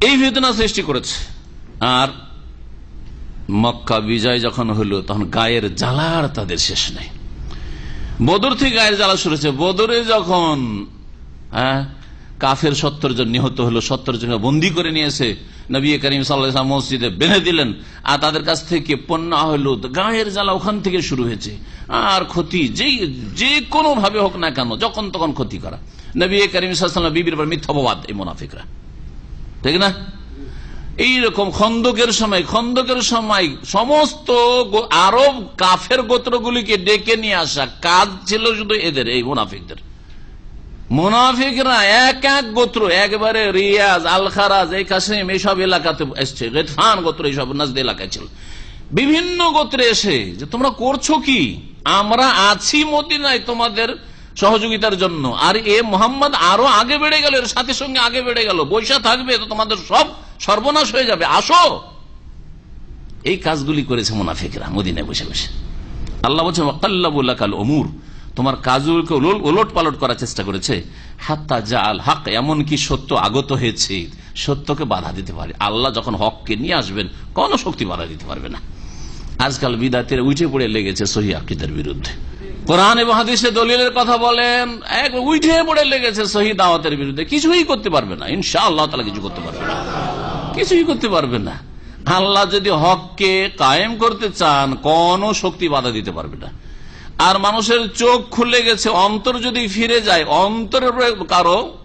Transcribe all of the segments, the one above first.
এই ফিতনা সৃষ্টি করেছে। আর মক্কা বিজয় যখন হলো, তখন গায়ের জ্বালার তাদের শেষ নেই। বদর থেকে গায়ের জ্বালা শুরু হয়েছে। বদরে যখন হ্যাঁ কাফের সত্তর জন নিহত হলো, সত্তর জন বন্দি করে নিয়েছে, নবী করিম সাল্লাহ মসজিদে বেঁধে দিলেন, আর তাদের কাছ থেকে পণ্য হলো গায়ের জ্বালা ওখান থেকে শুরু হয়েছে। আর ক্ষতি যে যে কোনো ভাবে হোক না কেন, যখন তখন ক্ষতি করা। নবী করিম সাল্লাম, বিবির পর মিথ্যাবাদ এই মোনাফিকরা। ঠিক না? এইরকম খন্দকের সময় খন্দকের সময় সমস্ত আরব কাফের গোত্রগুলিকে ডেকে নিয়ে আসা কাজ ছিল শুধু এদের, এই মুনাফিকদের। মুনাফিকরা এক এক গোত্র, একবারে রিয়াজ আল খারাজ এই কাসিম, এইসব এলাকাতে এসছে গেতফান গোত্র এইসব, নাজদ এলাকায় ছিল। বিভিন্ন গোত্রে এসে যে তোমরা করছ কি? আমরা আছি মদিনায় তোমাদের সহযোগিতার জন্য। আর এ মোহাম্মদ আরও আগে বেড়ে গেল, এর সাথে সঙ্গে আগে বেড়ে গেল। বৈশা থাকবে তো তোমাদের সব সর্বনাশ হয়ে যাবে। আসো! এই কাজগুলি করেছে মুনাফিকরা মদিনায় বসে বসে। আল্লাহ বলছে ওয়াকাল্লাবুল্লাহ কাল অমুর তোমার কাজগুলোকে ওলট পালট করার চেষ্টা করেছে। হাত্তা আল হক, এমনকি সত্য আগত হয়েছে। সত্যকে বাধা দিতে পারে। আল্লাহ যখন হককে নিয়ে আসবেন, কোন শক্তি বাধা দিতে পারবে না। আজকাল বিদাতের উঠে পড়ে লেগেছে সহি আকিদের বিরুদ্ধে। কোরআন এবং হাদিসে দলিলের কথা বলেন এক উঠে পড়ে লেগেছে সহি দাওয়াতের বিরুদ্ধে। কিছুই করতে পারবে না। ইনশা আল্লাহ তালা কিছু করতে পারবে না। কিছুই করতে পারবে না। আল্লাহ যদি হককে কায়েম করতে চান কোন শক্তি বাধা দিতে পারবে না। আর মানুষের চোখ খুলে গেছে অন্তর যদি ফিরে যায় অন্তরের কারও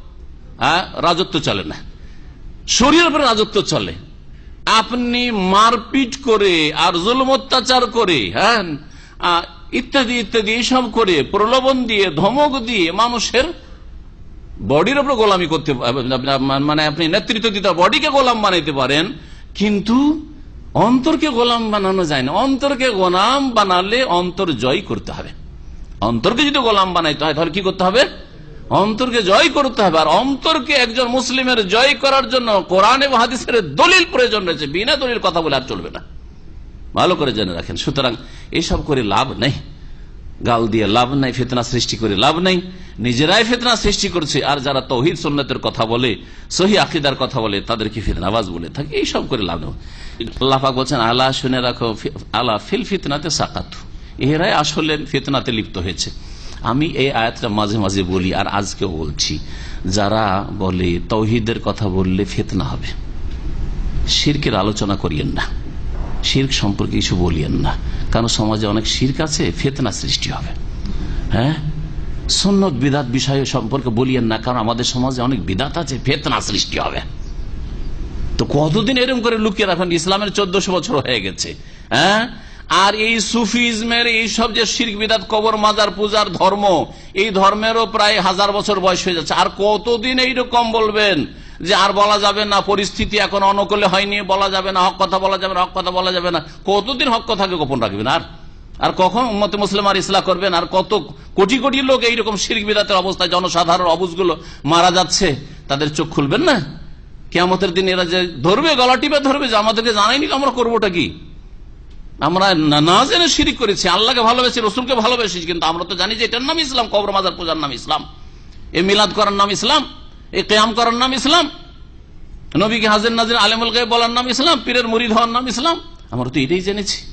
হ্যাঁ, রাজত্ব চলে না। শরীরের উপরে রাজত্ব চলে। আপনি মারপিট করে আর জুলম অত্যাচার করে হ্যাঁ ইত্যাদি ইত্যাদি, এইসব করে প্রলোভন দিয়ে, ধমক দিয়ে মানুষের বডির উপর গোলামি করতে মানে আপনি নেতৃত্ব দিতে, বডিকে গোলাম বানাইতে পারেন, কিন্তু অন্তরকে গোলাম বানানো যায় না। অন্তরকে গোলাম বানালে অন্তর জয় করতে হবে। অন্তরকে যদি গোলাম বানাইতে হয়, তাহলে কি করতে হবে? অন্তরকে জয় করতে হবে। আর অন্তরকে একজন মুসলিমের জয় করার জন্য কোরআন এবং হাদিসের দলিল প্রয়োজন রয়েছে। বিনা দলিল কথা বলে আর চলবে না। ভালো করে জেনে রাখেন। সুতরাং এসব করে লাভ নেই। গাল দিয়ে লাভ নাই, ফেতনা সৃষ্টি করে লাভ নাই। নিজেরাই ফেতনা সৃষ্টি করছে, আর যারা তৌহিদ সন্ন্যতের কথা বলে, সহি আকিদার কথা বলে তাদেরকে ফিতনাবাজ বলে থাকে? এইসব করে লাভ নেই। আল্লাহ বলছেন আল্লাহ শুনে রাখো আল্লাহ ফিল ফিতনাতে সাকাতু। এরাই আসলে ফিতনাতে লিপ্ত হয়েছে। আমি এই আয়াতটা মাঝে মাঝে বলি, আর আজকেও বলছি। যারা বলে তৌহিদের কথা বললে ফেতনা হবে, শিরকের আলোচনা করিয়েন না। শির্ক সম্পর্কে কিছু বলিয়েন না। কারণ সমাজে অনেক শির্ক আছে, ফেতনা সৃষ্টি হবে। হ্যাঁ? সন্ন্যত বিদাত বিষয় সম্পর্কে বলিয়েন না, কারণ আমাদের সমাজে অনেক বিদাত আছে, ফেতনা সৃষ্টি হবে। তো কতদিন এরকম করে লুকিয়ে রাখেন, ইসলামের চোদ্দশো বছর হয়ে গেছে। হ্যাঁ? আর এই সুফিজমের এই সব যে শির্ক বিদাত, কবর, মাজার, পূজার ধর্ম, এই ধর্মেরও প্রায় হাজার বছর বয়স হয়ে যাচ্ছে। আর কতদিন এইরকম বলবেন? যে আর বলা যাবে না, পরিস্থিতি এখন অনুকূলে হয়নি, বলা যাবে না, হক কথা বলা যাবে না, হক কথা বলা যাবে না। কতদিন হক কথাকে গোপন রাখবেন? আর আর কখন উম্মতে মুসলিম আর ইসলাম করবেন? আর কত কোটি কোটি লোক এইরকম শির্ক বিদাতের অবস্থায় জনসাধারণ অবুজগুলো মারা যাচ্ছে, তাদের চোখ খুলবেন না? কেমতের দিন এরা যে ধরবে, গলা টিপে ধরবে, যে আমাদেরকে জানাইনি আমরা করবোটা কি? আমরা না- জেনে শিরিক করেছি, আল্লাহকে ভালোবেসি, রসুলকে ভালোবেসি কিন্তু আমরা তো জানি যে এটার নাম ইসলাম, কবর মাজার পূজার নাম ইসলাম। এ মিলাদ করার নাম ইসলাম। এ কেয়াম করার নাম ইসলাম। নবীকে হাজির নাজির আলেমুল গায়ে বলার নাম ইসলাম, পীরের মুরিদ হওয়ার নাম ইসলাম। আমরা তো এটাই জেনেছি।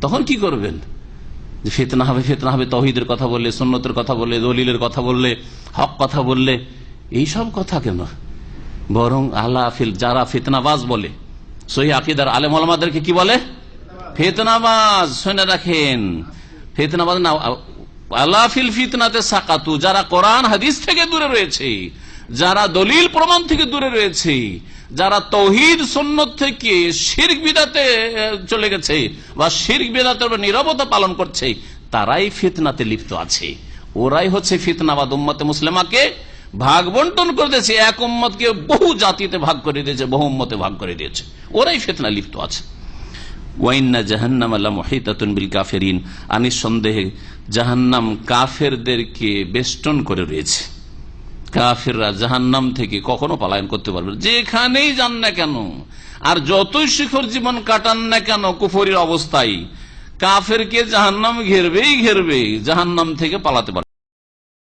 তখন কি করবেন? যে ফেতনা হবে ফেতনা হবে, তহিদের কথা বললে, সুন্নতের কথা বললে, দলিলের কথা বললে, হক কথা বললে, এইসব কথা কেন? বরং আল্লাহ যারা ফেতনাবাজ বলে, সহি আকিদার আলেম আলমাদেরকে কি বলে? ফেতনাবাজ, শুনে রাখেন। ফেতনাবাজ না আল্লাহ ফিল ফিতনাতে সাকাতু, যারা কোরআন, হাদিস থেকে দূরে রয়েছে। যারা দলিল প্রমাণ থেকে দূরে রয়েছে, যারা তৌহিদ সন্ন্যত থেকে শির্ক বিদাতে চলে গেছে বা শির্ক উপর নিরবতা পালন করছে, তারাই ফিতনাতে লিপ্ত আছে। ওরাই হচ্ছে ফিতনাবাদ উম্মতে মুসলিমাকে ভাগ বন্টন করে দিয়েছে, এক উম্মতকে বহু জাতিতে ভাগ করে দিয়েছে, বহু উম্মতে ভাগ করে দিয়েছে। ওরাই ফিতনা লিপ্ত আছে। ওয়াইন্না জাহান্নাম বিল কাফেরিন জাহান্নাম কাফেরদেরকে বেষ্টন করে রয়েছে। কাফেররা জাহান্নাম থেকে কখনো পালায়ন করতে পারবে। যেখানেই যান না কেন, আর যতই শিখর জীবন কাটান না কেন, কুফরির অবস্থায় কাফেরকে জাহান্নাম ঘেরবেই ঘেরবে জাহান্নাম থেকে পালাতে পারবে